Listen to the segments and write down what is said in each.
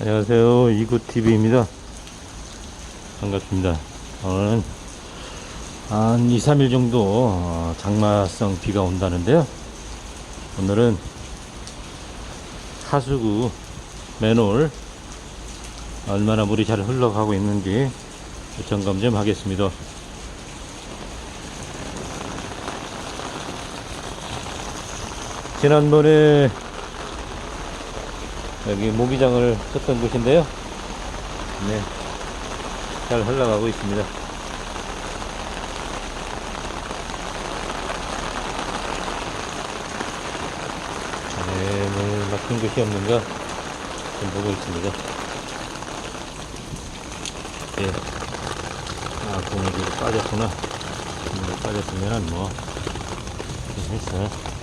안녕하세요. 이구TV입니다. 반갑습니다. 오늘은 한 2, 3일 정도 어, 장마성 비가 온다는데요. 오늘은 하수구 맨홀 얼마나 물이 잘 흘러가고 있는지 점검 좀 하겠습니다. 지난번에 여기 모기장을 쳤던 곳인데요. 네. 잘 흘러가고 있습니다. 네, 뭐 막힌 곳이 없는가 좀 보고 있습니다. 예. 아, 고무줄이 빠졌구나. 고무줄 빠졌으면은 뭐, 했어요.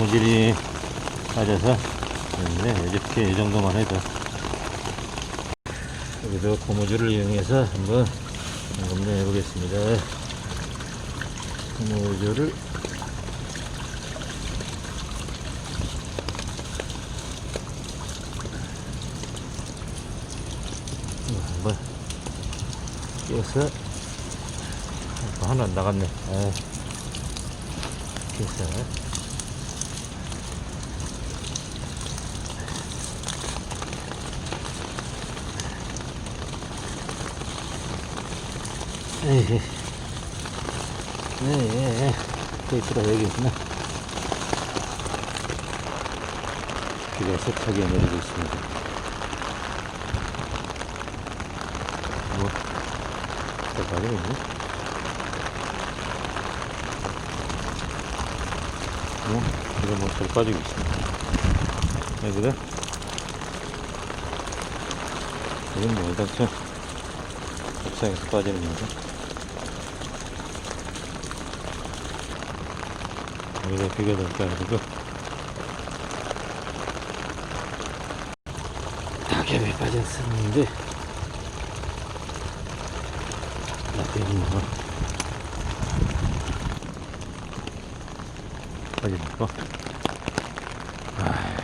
고무줄이 빠져서 네, 이렇게 이 정도만 해도 여기도 고무줄을 이용해서 한번 점검해 보겠습니다. 고무줄을 한번 끼워서 또 하나 나갔네. 아, 끼워서 에이, 네, 예, 테이프가 여기 있구나. 비가 세차게 내리고 있습니다. 뭐, 더 빠지고 있네. 뭐, 이거 뭐, 덜 빠지고 있습니다. 여기다. 이건 뭐, 일단 좀, 옥상에서 빠지는 거죠. 여기다 비가 좀 까가지고. 낙엽이 빠졌었는데. 낙엽이 뭐. 빠지니까. 아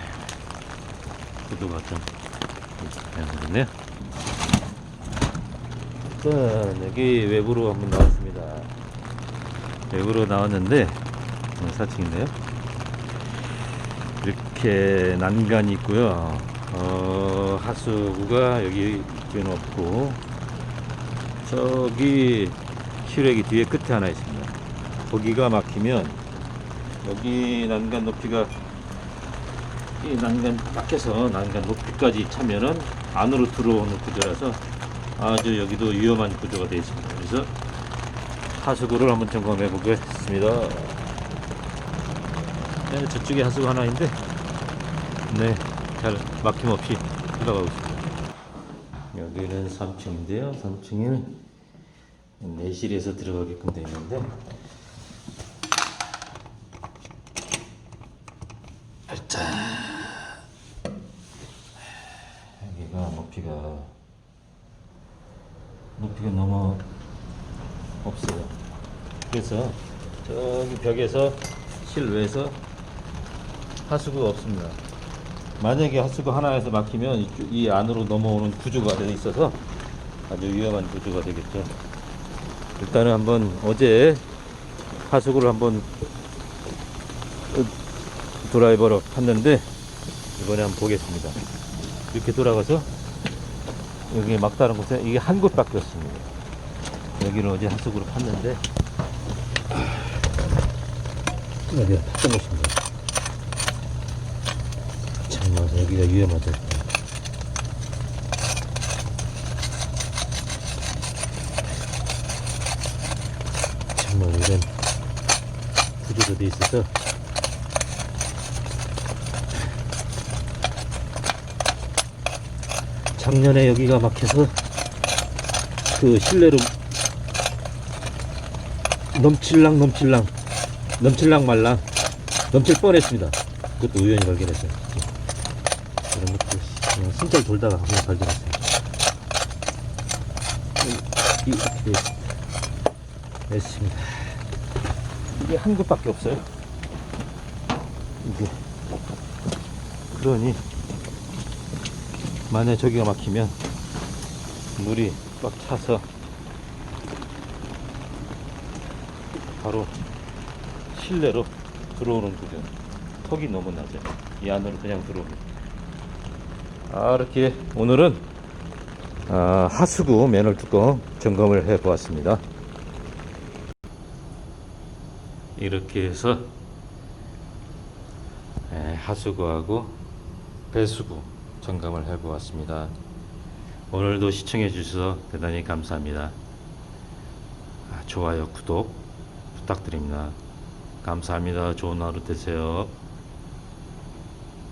구도가 좀 이상하네요 자 여기 외부로 한번 나왔습니다. 외부로 나왔는데 4층인데요. 이렇게 난간이 있고요. 어, 하수구가 여기 있는 없고 저기 실외기 뒤에 끝에 하나 있습니다. 거기가 막히면 여기 난간 높이가 이 난간 밖에서 난간 높이까지 차면은 안으로 들어오는 구조라서 아주 여기도 위험한 구조가 되어 있습니다. 그래서 하수구를 한번 점검해 보겠습니다. 네, 저쪽에 하수구 하나 있는데 네, 잘 막힘없이 흘러가고 있습니다. 여기는 3층인데요. 3층에는 내실에서 들어가게끔 되어 있는데 여기가 높이가 너무 없어요. 그래서 저기 벽에서 실외에서 하수구가 없습니다. 만약에 하수구 하나에서 막히면 이 안으로 넘어오는 구조가 되어 있어서 아주 위험한 구조가 되겠죠. 일단은 한번 어제 하수구를 한번 어, 드라이버로 팠는데 이번에 한번 보겠습니다. 이렇게 돌아가서 여기 막다른 곳에 이게 한 곳밖에 없습니다. 여기는 어제 하수구를 팠는데 여기가 탔던 곳입니다. 여기가 위험하다. 정말 이런 구조가 돼 있어서 작년에 여기가 막혀서 그 실내로 넘칠랑 넘칠랑 넘칠랑 말랑 넘칠 뻔했습니다. 그것도 우연히 발견했어요. 것도 그냥 순찰 돌다가 한번 발견했어요. 이- 이렇게 됐습니다. 이게 한 곳밖에 없어요. 이게 그러니 만약 저기가 막히면 물이 꽉 차서 바로 실내로 들어오는 거죠. 턱이 너무 낮아요. 이 안으로 그냥 들어옵니다. 아, 이렇게 오늘은 아, 하수구 맨홀 뚜껑 점검을 해 보았습니다. 이렇게 해서 에, 하수구하고 배수구 점검을 해 보았습니다. 오늘도 시청해 주셔서 대단히 감사합니다. 아, 좋아요, 구독 부탁드립니다. 감사합니다. 좋은 하루 되세요.